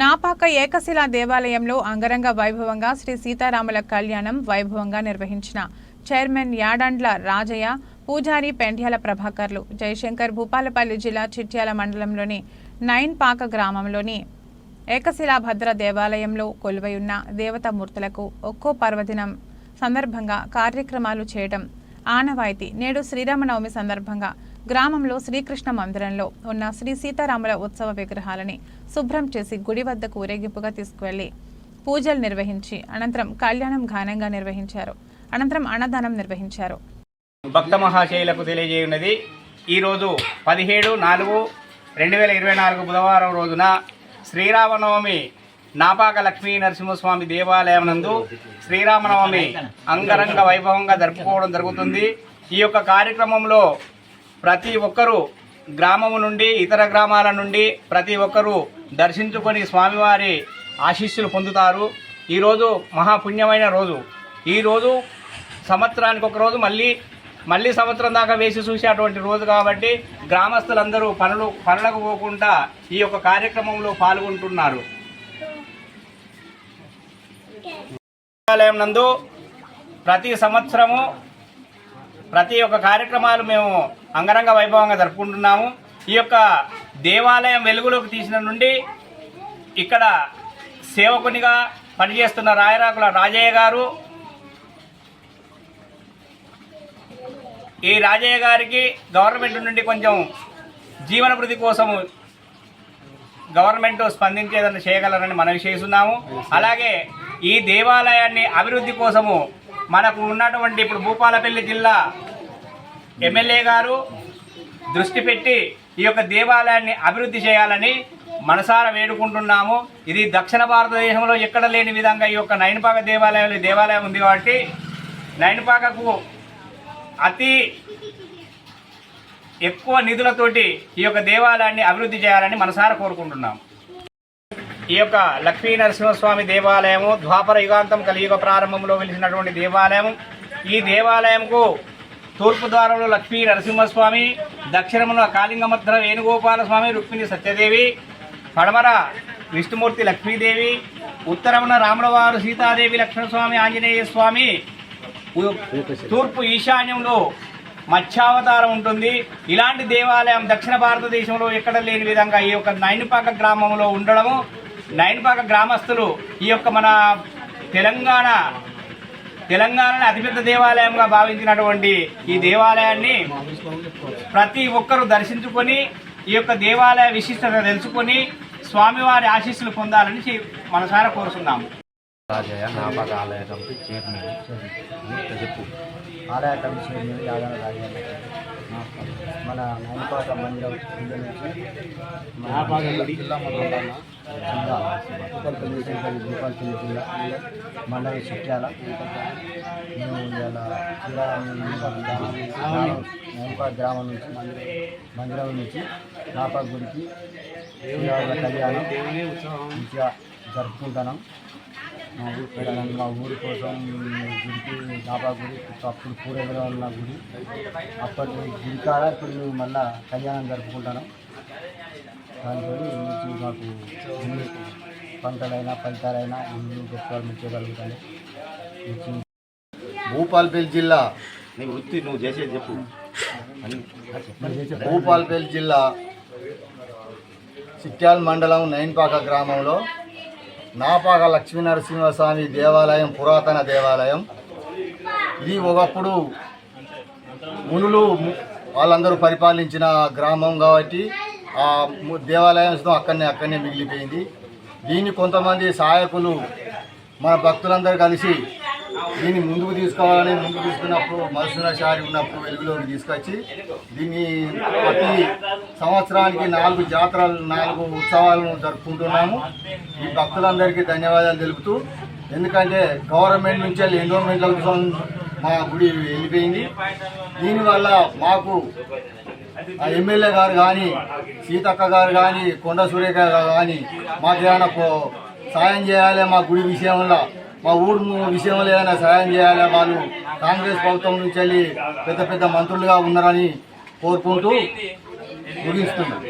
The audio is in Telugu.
నాపాక ఏకశిలా దేవాలయంలో అంగరంగ వైభవంగా శ్రీ సీతారాముల కళ్యాణం వైభవంగా నిర్వహించిన చైర్మన్ యాడండ్ల రాజయ్య పూజారి పెండ్యాల ప్రభాకర్లు జయశంకర్ భూపాలపల్లి జిల్లా చిట్యాల మండలంలోని నైన్ పాక గ్రామంలోని ఏకశిలా భద్ర దేవాలయంలో కొలువై ఉన్న దేవతామూర్తులకు ఒక్కో పర్వదినం సందర్భంగా కార్యక్రమాలు చేయడం ఆనవాయితీ. నేడు శ్రీరామనవమి సందర్భంగా గ్రామంలో శ్రీకృష్ణ మందిరంలో ఉన్న శ్రీ సీతారాముల ఉత్సవ విగ్రహాలని శుభ్రం చేసి గుడి వద్దకు ఊరేగింపుగా తీసుకువెళ్ళి పూజలు నిర్వహించి అనంతరం కళ్యాణం ఘనంగా నిర్వహించారు. అనంతరం అన్నదానం నిర్వహించారు. భక్త మహాశైలకు తెలియజేయున్నది ఈరోజు పదిహేడు నాలుగు రెండు వేల ఇరవై నాలుగు బుధవారం రోజున శ్రీరామనవమి నాపాక లక్ష్మీ నరసింహస్వామి దేవాలయం నందు శ్రీరామనవమి అంగరంగ వైభవంగా జరుపుకోవడం జరుగుతుంది. ఈ యొక్క కార్యక్రమంలో ప్రతి ఒక్కరూ గ్రామము నుండి ఇతర గ్రామాల నుండి ప్రతి ఒక్కరూ దర్శించుకొని స్వామివారి ఆశీస్సులు పొందుతారు. ఈరోజు మహాపుణ్యమైన రోజు. ఈరోజు సంవత్సరానికి ఒక రోజు మళ్ళీ మళ్ళీ సంవత్సరం దాకా వేసి చూసేటువంటి రోజు కాబట్టి గ్రామస్తులందరూ పనులు పనులకు పోకుండా ఈ యొక్క కార్యక్రమంలో పాల్గొంటున్నారు. దేవాలయం నందు ప్రతి సంవత్సరము ప్రతి ఒక్క కార్యక్రమాలు మేము అంగరంగ వైభవంగా జరుపుకుంటున్నాము. ఈ యొక్క దేవాలయం వెలుగులోకి తీసిన నుండి ఇక్కడ సేవకునిగా పనిచేస్తున్న రాయరాకుల రాజయ్య గారు ఈ రాజయ్య గారికి గవర్నమెంట్ నుండి కొంచెం జీవన వృద్ధి కోసము గవర్నమెంట్ స్పందించేదని చేయగలరని మనవి చేస్తున్నాము. అలాగే ఈ దేవాలయాన్ని అభివృద్ధి కోసము మనకు ఉన్నటువంటి ఇప్పుడు భూపాలపల్లి జిల్లా ఎమ్మెల్యే గారు దృష్టి పెట్టి ఈ యొక్క దేవాలయాన్ని అభివృద్ధి చేయాలని మనసారా వేడుకుంటున్నాము. ఇది దక్షిణ భారతదేశంలో ఎక్కడ లేని విధంగా ఈ యొక్క నైన్పాక దేవాలయంలో దేవాలయం ఉంది కాబట్టి నైన్పాకకు అతి ఎక్కువ నిధులతోటి ఈ యొక్క దేవాలయాన్ని అభివృద్ధి చేయాలని మనసారా కోరుకుంటున్నాం ఈ యొక్క లక్ష్మీ నరసింహస్వామి దేవాలయము ద్వాపర యుగాంతం కలియుగ ప్రారంభంలో వెలిసినటువంటి దేవాలయం ఈ దేవాలయంకు తూర్పు ద్వారంలో లక్ష్మీ నరసింహస్వామి దక్షిణమున కాళింగమద్ర వేణుగోపాల స్వామి రుక్మిణి సత్యదేవి పడమర విష్ణుమూర్తి లక్ష్మీదేవి ఉత్తరమున రాములవారు సీతాదేవి లక్ష్మణస్వామి ఆంజనేయ స్వామి తూర్పు ఈశాన్యంలో మత్స్యావతారం ఉంటుంది. ఇలాంటి దేవాలయం దక్షిణ భారతదేశంలో ఎక్కడ లేని విధంగా ఈ యొక్క నైనుపాక గ్రామంలో ఉండడము నైన్పాక గ్రామస్తులు ఈ యొక్క మన తెలంగాణ తెలంగాణని అతిపెద్ద దేవాలయంగా భావించినటువంటి ఈ దేవాలయాన్ని ప్రతి ఒక్కరూ దర్శించుకొని ఈ యొక్క దేవాలయ విశిష్టత తెలుసుకొని స్వామివారి ఆశీస్సులు పొందాలని మనసార మనసారా కోరుతున్నాము రాజయ్య నాపాక ఆలయ కమిటీ చైర్మన్. చెప్పు. ఆలయ కమిటీ చైర్మన్ యాదవ రాజయ్య మన నైన్పాక మందిరం జిల్లా మండలం జిల్లా మండలం చిట్యాల మేము శ్రీరామ నైన్పాక గ్రామం నుంచి మందిరం నుంచి నాపాక గుడికి కళ్యాణం. మంచిగా జరుపుకుంటున్నాం. మా ఊరి మా ఊరి కోసం గుడికి డాబా గుడి అప్పుడు పూరేలో ఉన్న గుడి. అప్పటి గుడి కాడ ఇప్పుడు మేము మళ్ళా కళ్యాణం జరుపుకుంటాను దాంతో నుంచి మాకు ఎన్ని పంటలైనా ఫలితాలైనా ఇల్లు గొప్పలు ముచ్చగలుగుతాయి భూపాల్పల్లి జిల్లా నీ వృత్తి నువ్వు చేసేది చెప్పు. అని భూపాల్పల్లి జిల్లా చిట్యాల మండలం నైన్పాక గ్రామంలో నాపాక లక్ష్మీనరసింహస్వామి దేవాలయం పురాతన దేవాలయం. ఇది ఒకప్పుడు మునులు వాళ్ళందరూ పరిపాలించిన గ్రామం కాబట్టి ఆ దేవాలయం అక్కడనే అక్కడనే మిగిలిపోయింది. దీన్ని కొంతమంది సహాయకులు మన భక్తులందరూ కలిసి దీన్ని ముందుకు తీసుకోవాలని ముందుకు తీసుకున్నప్పుడు మరుసటిసారి ఉన్నప్పుడు వెలుగులోకి తీసుకొచ్చి దీన్ని ప్రతి సంవత్సరానికి నాలుగు జాతరలు నాలుగు ఉత్సవాలను జరుపుకుంటున్నాము. ఈ భక్తులందరికీ ధన్యవాదాలు తెలుపుతూ ఎందుకంటే గవర్నమెంట్ నుంచి వెళ్ళి ఎండోమెంట్ల కోసం మా గుడి వెళ్ళిపోయింది. దీనివల్ల మాకు ఆ ఎమ్మెల్యే గారు కానీ సీతక్క గారు కానీ కొండ సురేఖ గారు కానీ మాకు ఏమైనా సాయం చేయాలి మా గుడి విషయంలో. మా ఊరు విషయంలో ఏదైనా సహాయం చేయాలి వాళ్ళు? కాంగ్రెస్ ప్రభుత్వం నుంచి వెళ్ళి పెద్ద పెద్ద మంత్రులుగా ఉన్నారని కోరుకుంటూ ముగిస్తున్నాం